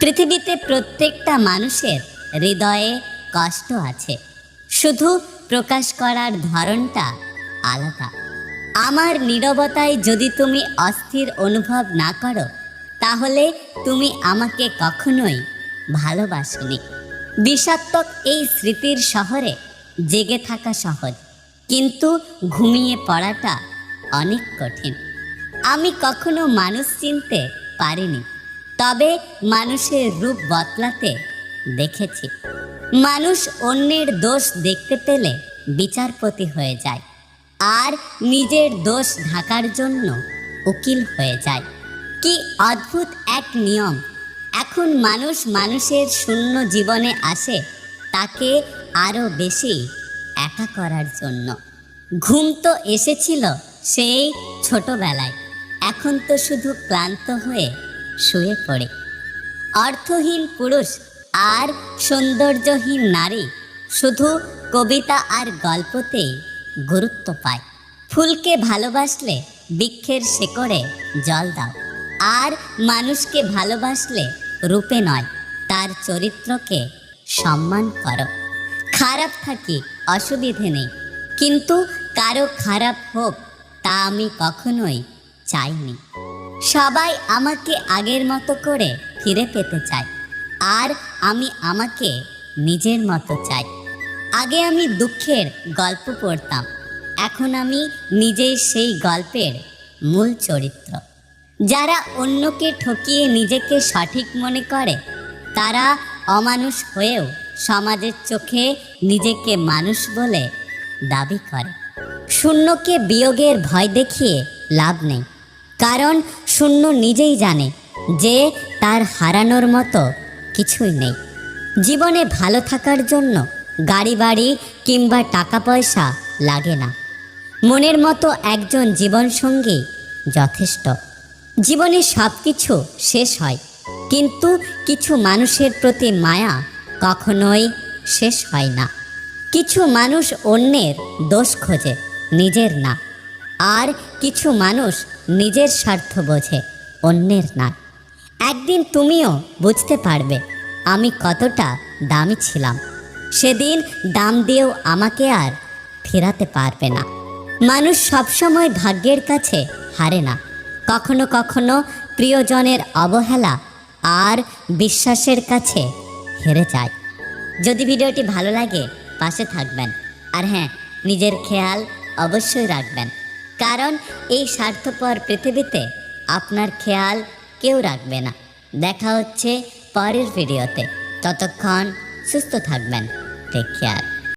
পৃথিবীতে প্রত্যেকটা মানুষের হৃদয়ে কষ্ট আছে। শুধু প্রকাশ করার ধরনটা আলাদা। আমার নীরবতায় যদি তুমি অস্থির অনুভব না করো, তাহলে তুমি আমাকে কখনোই ভালোবাসনি। বিষাত্মক এই স্মৃতির শহরে জেগে থাকা সহজ, কিন্তু ঘুমিয়ে পড়াটা অনেক কঠিন। আমি কখনো মানুষ চিনতে পারিনি। তবে মানুষের রূপ বদলাতে দেখেছি। মানুষ অন্যের দোষ দেখতে পেলে বিচারপতি হয়ে যায় আর নিজের দোষ ঢাকার জন্য উকিল হয়ে যায়। কি অদ্ভুত এক নিয়ম। এখন মানুষ মানুষের শূন্য জীবনে আসে তাকে আরও বেশি একা করার জন্য। ঘুম তো এসেছিল সেই ছোটবেলায়। এখন তো শুধু ক্লান্ত হয়ে শুয়ে পড়ে। অর্থহীন পুরুষ আর সৌন্দর্যহীন নারী শুধু কবিতা আর গল্পতেই গুরুত্ব পায়। ফুলকে ভালোবাসলে বৃক্ষের শেকড়ে জল দাও। আর মানুষকে ভালোবাসলে রূপে নয়, তার চরিত্রকে সম্মান করো। খারাপ থাকি অসুবিধে নেই, কিন্তু কারও খারাপ হোক তা আমি কখনোই চাইনি। সবাই আমাকে আগের মতো করে ফিরে পেতে চায়। আর আমি আমাকে নিজের মতো চাই। আগে আমি দুঃখের গল্প পড়তাম। এখন আমি নিজেই সেই গল্পের মূল চরিত্র। যারা অন্যকে ঠকিয়ে নিজেকে সঠিক মনে করে, তারা অমানুষ হয়েও সমাজের চোখে নিজেকে মানুষ বলে দাবি করে। শূন্যকে বিয়োগের ভয় দেখিয়ে লাভ নেই। কারণ শূন্য নিজেই জানে যে তার হারানোর মতো কিছুই নেই। জীবনে ভালো থাকার জন্য গাড়ি, বাড়ি কিংবা টাকা পয়সা লাগে না। মনের মতো একজন জীবনসঙ্গী যথেষ্ট। জীবনে সব কিছু শেষ হয়, কিন্তু কিছু মানুষের প্রতি মায়া কখনোই শেষ হয় না। কিছু মানুষ অন্যের দোষ খোঁজে, নিজের না। আর কিছু মানুষ নিজের স্বার্থ বোঝে, অন্যের না। একদিন তুমিও বুঝতে পারবে আমি কতটা দামি ছিলাম। সেদিন দাম দিয়েও আমাকে আর ফেরাতে পারবে না। মানুষ সবসময় ভাগ্যের কাছে হারে না। কখনো কখনো প্রিয়জনের অবহেলা আর বিশ্বাসের কাছে হেরে যায়। যদি ভিডিওটি ভালো লাগে, পাশে থাকবেন। আর হ্যাঁ নিজের খেয়াল অবশ্যই রাখবেন। কারণ এই স্বার্থপর পৃথিবীতে আপনার খেয়াল কেউ রাখবে না। দেখা হচ্ছে পরের ভিডিওতে। ততক্ষণ সুস্থ থাকবেন। Take care